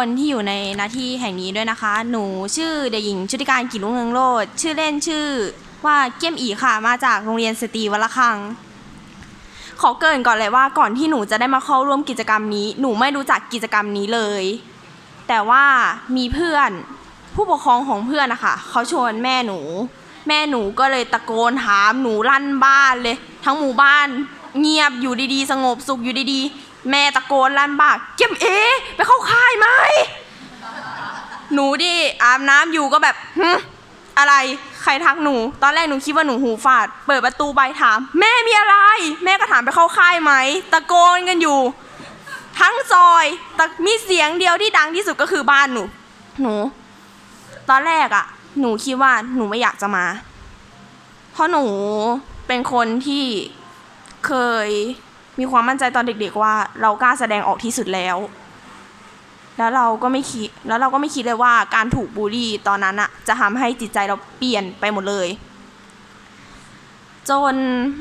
คนที่อยู่ในหน้าที่แห่งนี้ด้วยนะคะ หนูชื่อเด็กหญิงชุติการกิจลุงเรืองโลดชื่อเล่นชื่อว่าเกี้ยมอีค่ะ มาจากโรงเรียนสตรีวัละคัง ขอเกรินก่อนเลยว่าก่อนที่หนูจะได้มาเข้าร่วมกิจกรรมนี้ หนูไม่รู้จักกิจกรรมนี้เลย แต่ว่ามีเพื่อนผู้ปกครองของเพื่อนนะคะเขาชวนแม่หนู แม่หนูก็เลยตะโกนถามหนูลั่นบ้านเลย ทั้งหมู่บ้านเงียบอยู่ดีๆ สงบสุขอยู่ดีๆ แม่ตะโกนลั่นบ้านเก็มเอ ไปเข้าค่ายไหม หนูดิอาบน้ำอยู่ก็แบบหึอะไรใครทักหนู ตอนแรกหนูคิดว่าหนูหูฝาด เปิดประตูไปถาม แม่มีอะไร แม่ก็ถามไปเข้าค่ายไหม ตะโกนกันอยู่ ทั้งซอยต่มีเสียงเดียวที่ดังที่สุดก็คือบ้านหนู หนู ตอนแรกอะหนูคิดว่าหนูไม่อยากจะมา เพราะหนูเป็นคนที่เคย มีความมั่นใจตอนเด็กๆว่า เรากล้าแสดงออกที่สุดแล้ว แล้วเราก็ไม่คิดแล้วเราก็ไม่คิดเลยว่าการถูกบูลลี่ตอนนั้นอะจะทำให้จิตใจเราเปลี่ยนไปหมดเลย จน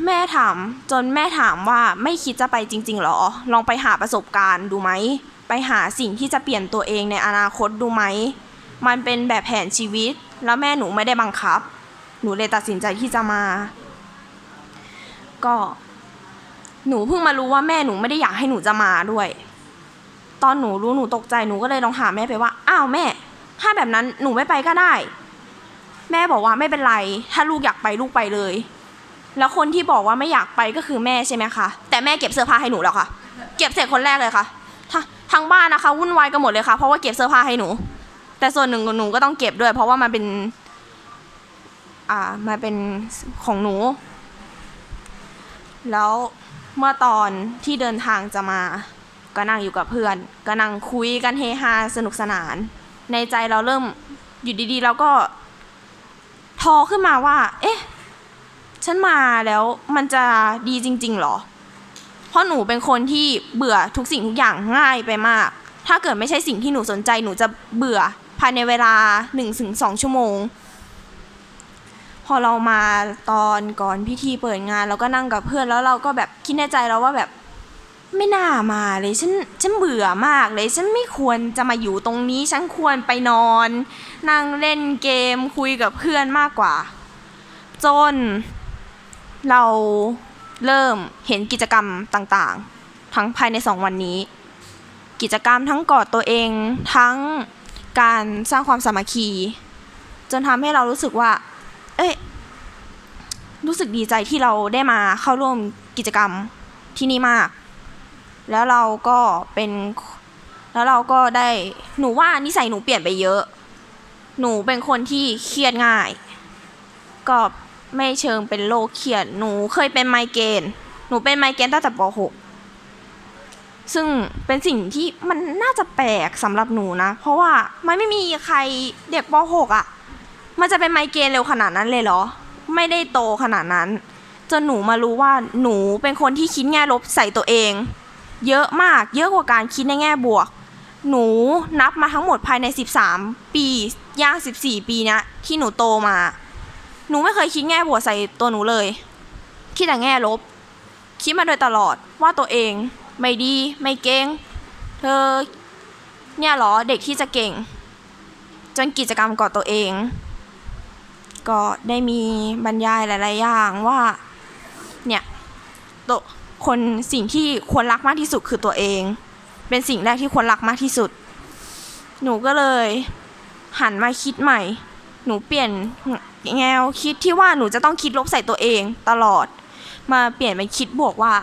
แม่ถามจนแม่ถามว่าไม่คิดจะไปจริง ๆหรอ ลองไปหาประสบการณ์ดูไหมไปหาสิ่งที่จะเปลี่ยนตัวเองในอนาคตดูไหม มันเป็นแบบแผนชีวิต แล้วแม่หนูไม่ได้บังคับ หนูเลยตัดสินใจที่จะมา ก็ หนูเพิ่งมารู้ว่าแม่หนูไม่ได้อยากให้หนูจะมาด้วย ตอนหนูรู้หนูตกใจหนูก็เลยลองถาแม่ไปว่า อ้าวแม่ ถ้าแบบนั้นหนูไม่ไปก็ได้ แม่บอกว่าไม่เป็นไร ถ้าลูกอยากไปลูกไปเลย แล้วคนที่บอกว่าไม่อยากไปก็คือแม่ใช่ไหมคะ แต่แม่เก็บเสื้อผ้าให้หนูแล้วค่ะ เก็บเสร็จคนแรกเลยค่ะทงทั้งบ้านนะคะวุ่นวายกันหมดเลยค่ะ เพราะว่าเก็บเสื้อผ้าให้หนู แต่ส่วนหนึ่งหนูก็ต้องเก็บด้วย เพราะว่ามันเป็น อ่ามันเป็นของหนู แล้ว เมื่อตอนที่เดินทางจะมา ก็นั่งอยู่กับเพื่อน ก็นั่งคุยกันเฮฮาสนุกสนาน ในใจเราเริ่มอยู่ดีๆเราก็ ทอขึ้นมาว่า เอ๊ะ ฉันมาแล้วมันจะดีจริง ๆหรอ เพราะหนูเป็นคนที่เบื่อทุกสิ่งทุกอย่างง่ายไปมาก ถ้าเกิดไม่ใช่สิ่งที่หนูสนใจหนูจะเบื่อภายในเวลา1นถึงสชั่วโมง พอเรามาตอนก่อนพิธีเปิดงาน เราก็นั่งกับเพื่อนแล้วเราก็แบบคิดในใจเราว่าแบบไม่น่ามาเลยฉันฉันเบื่อมากเลย ฉันไม่ควรจะมาอยู่ตรงนี้ ฉันควรไปนอน นั่งเล่นเกมคุยกับเพื่อนมากกว่า จน เราเริ่มเห็นกิจกรรมต่างๆ ทั้งภายในสองวันนี้ กิจกรรมทั้งกอดตัวเองทั้งการสร้างความสามัคคี จนทำให้เรารู้สึกว่า เอ้ยรู้สึกดีใจที่เราได้มาเข้าร่วมกิจกรรมที่นี่มาก แล้วเราก็เป็น แล้วเราก็ได้ หนูว่านิสัยหนูเปลี่ยนไปเยอะ หนูเป็นคนที่เครียดง่าย ก็ไม่เชิงเป็นโรคเครียด หนูเคยเป็นไมเกรน หนูเป็นไมเกรนตั้งแต่ป .6 ซึ่งเป็นสิ่งที่มันน่าจะแปลกสำหรับหนูนะ เพราะว่ามันไม่มีใครเด็กป .6 อะ มันจะเป็นไมเกรนเร็วขนาดนั้นเลยเหรอ ไม่ได้โตขนาดนั้น จนหนูมารู้ว่าหนูเป็นคนที่คิดแง่ลบใส่ตัวเอง เยอะมากเยอะกว่าการคิดในแง่บวก หนูนับมาทั้งหมดภายใน 13 ปีย่าง14 ปีเนี้ยที่หนูโตมา หนูไม่เคยคิดแง่บวกใส่ตัวหนูเลย คิดแต่แง่ลบ คิดมาโดยตลอดว่าตัวเอง ไม่ดีไม่เก่งเธอเนี่ยเหรอเด็กที่จะเก่ง จนกิจกรรมก่อตัวเอง ก็ได้มีบรรยายหลาย ๆ อย่างว่าเนี่ยตัวคนสิ่งที่ควรรักมากที่สุดคือตัวเอง เป็นสิ่งแรกที่ควรรักมากที่สุด หนูก็เลยหันมาคิดใหม่ หนูเปลี่ยนแนวคิดที่ว่าหนูจะต้องคิดลบใส่ตัวเองตลอด มาเปลี่ยนเป็นคิดบวกว่า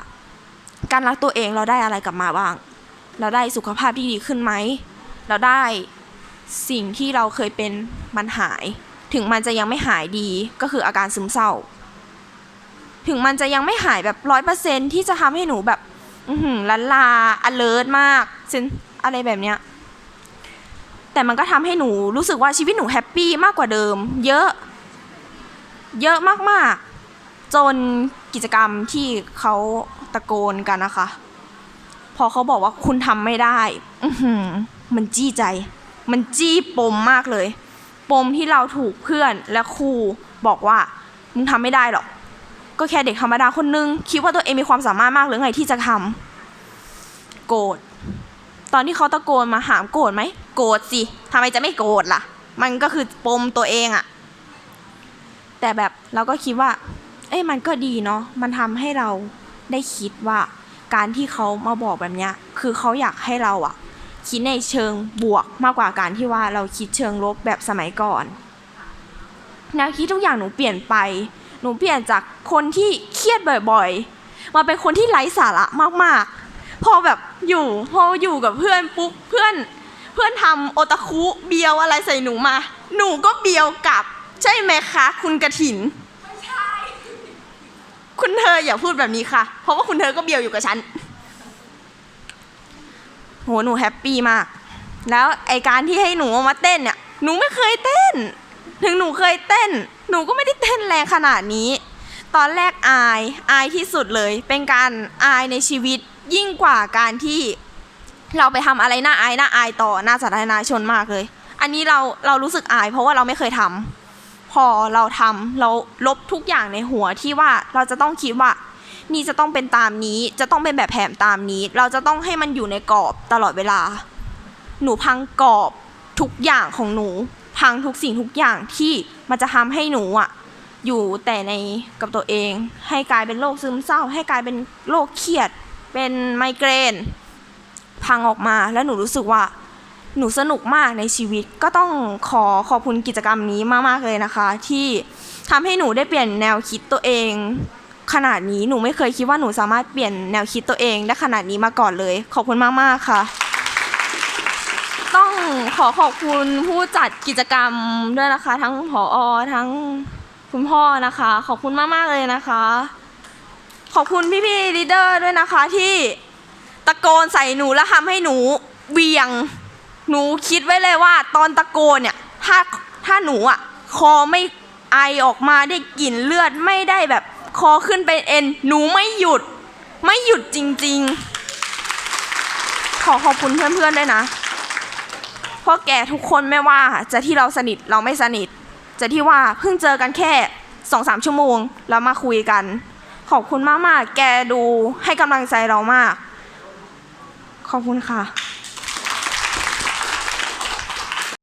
การรักตัวเองเราได้อะไรกลับมาบ้าง เราได้สุขภาพที่ดีขึ้นไหม เราได้สิ่งที่เราเคยเป็นมันหาย ถึงมันจะยังไม่หายดีก็คืออาการซึมเศร้า ถึงมันจะยังไม่หายแบบร้อยเปอร์เซนที่จะทำให้หนูแบบอือหือลันลา alert มากเซนอะไรแบบเนี้ยแต่มันก็ทำให้หนูรู้สึกว่าชีวิตหนูแฮปปี้มากกว่าเดิม เยอะ เยอะมากๆ จนกิจกรรมที่เขาตะโกนกันนะคะ พอเขาบอกว่าคุณทำไม่ได้ อืมันจี้ใจ มันจี้ปมมากเลย ปมที่เราถูกเพื่อนและครูบอกว่ามึงทำไม่ได้หรอก ก็แค่เด็กธรรมดาคนนึง คิดว่าตัวเองมีความสามารถมากหรือไงที่จะทำโกรธตอนที่เขาตะโกนมาหามโกรธไหมโกรธสิทำไมจะไม่โกรธล่ะ มันก็คือปมตัวเองอะแต่แบบเราก็คิดว่า เอ้ยมันก็ดีเนาะมันทำให้เราได้คิดว่า การที่เขามาบอกแบบเนี้ยคือเขาอยากให้เราอะ คิดในเชิงบวกมากกว่าการที่ว่าเราคิดเชิงลบแบบสมัยก่อนแนวคิดทุกอย่างหนูเปลี่ยนไป หนูเปลี่ยนจากคนที่เครียดบ่อยๆ มาเป็นคนที่ไร้สาระมากๆ พอแบบอยู่พออยู่กับเพื่อนปุ๊บเพื่อนเพื่อนทำโอตาคุเบียวอะไรใส่หนูมา หนูก็เบียวกลับ ใช่ไหมคะ คุณกระถินคุณเธออย่าพูดแบบนี้ค่ะ เพราะว่าคุณเธอก็เบียวอยู่กับฉันโหหนูแฮปปี้มาก แล้วไอการที่ให้หนูมาเต้นเนี่ย หนูไม่เคยเต้น ถึงหนูเคยเต้น หนูก็ไม่ได้เต้นแรงขนาดนี้ ตอนแรกอาย อายที่สุดเลย เป็นการอายในชีวิตยิ่งกว่าการที่เราไปทำอะไรน่าอายน่าอายต่อหน้าสาธารณชนมากเลย อันนี้เราเรารู้สึกอาย เพราะว่าเราไม่เคยทำพอเราทำเราลบทุกอย่างในหัวที่ว่าเราจะต้องคิดว่า นี่จะต้องเป็นตามนี้ จะต้องเป็นแบบแผนตามนี้ เราจะต้องให้มันอยู่ในกรอบตลอดเวลา หนูพังกรอบทุกอย่างของหนู พังทุกสิ่งทุกอย่างที่มันจะทำให้หนูอะอยู่แต่ในกับตัวเอง ให้กลายเป็นโรคซึมเศร้า ให้กลายเป็นโรคเครียด เป็นไมเกรน พังออกมาแล้วหนูรู้สึกว่า หนูสนุกมากในชีวิตก็ต้องขอขอบคุณกิจกรรมนี้มาก ๆ เลยนะคะ ที่ทำให้หนูได้เปลี่ยนแนวคิดตัวเอง ขนาดนี้หนูไม่เคยคิดว่าหนูสามารถเปลี่ยนแนวคิดตัวเองได้ขนาดนี้มาก่อนเลย ขอบคุณมาก ๆ ค่ะ ต้องขอขอบคุณผู้จัดกิจกรรมด้วยนะคะ ทั้งผออทั้งคุณพ่อนะคะ ขอบคุณมาก ๆ เลยนะคะ ขอบคุณพี่ๆลีดเดอร์ด้วยนะคะที่ตะโกนใส่หนูแล้วทำให้หนูเวียง หนูคิดไว้เลยว่า ตอนตะโกนเนี่ยถ้าถ้าหนูอะคอไม่ไอออกมาได้กลิ่นเลือดไม่ได้แบบ คอขึ้นเป็นเอ็น หนูไม่หยุด ไม่หยุดจริงๆ ขอขอบคุณเพื่อนๆด้วยนะเพราะแกทุกคนไม่ว่าจะที่เราสนิทเราไม่สนิท จะที่ว่าเพิ่งเจอกันแค่สองสามชั่วโมงแล้วมาคุยกัน ขอบคุณมากๆ แกดูให้กำลังใจเรามาก ขอบคุณค่ะ